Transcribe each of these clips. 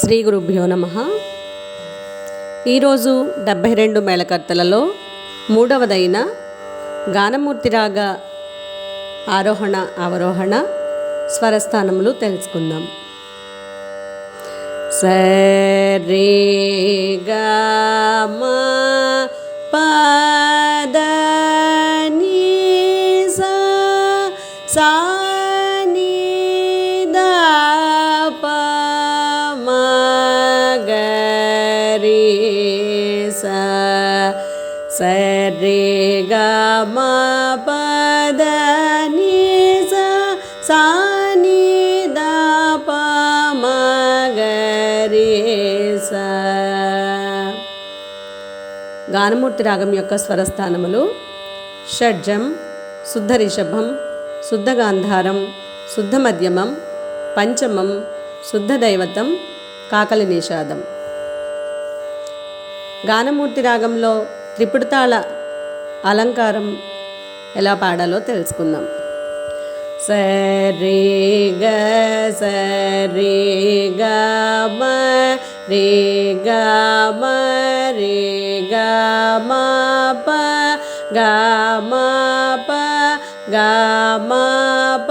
శ్రీ గురుభ్యో నమ. ఈరోజు డెబ్భై రెండు మేళకర్తలలో మూడవదైన గానమూర్తిరాగ ఆరోహణ అవరోహణ స్వరస్థానములు తెలుసుకుందాం. సరే గమ పద సా స రే గ ని సా ని స గానమూర్తి రాగం యొక్క స్వరస్థానములు షడ్జం శుద్ధ రిషభం శుద్ధ గాంధారం శుద్ధ మధ్యమం పంచమం శుద్ధ దైవతం కాకలి నిషాదం గానమూర్తి రాగంలో త్రిపుడతాళ అలంకారం ఎలా పాడాలో తెలుసుకుందాం. సరి గ సరి గ మ రే గ మ రే గ మ ప గ మ ప గ మ ప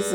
స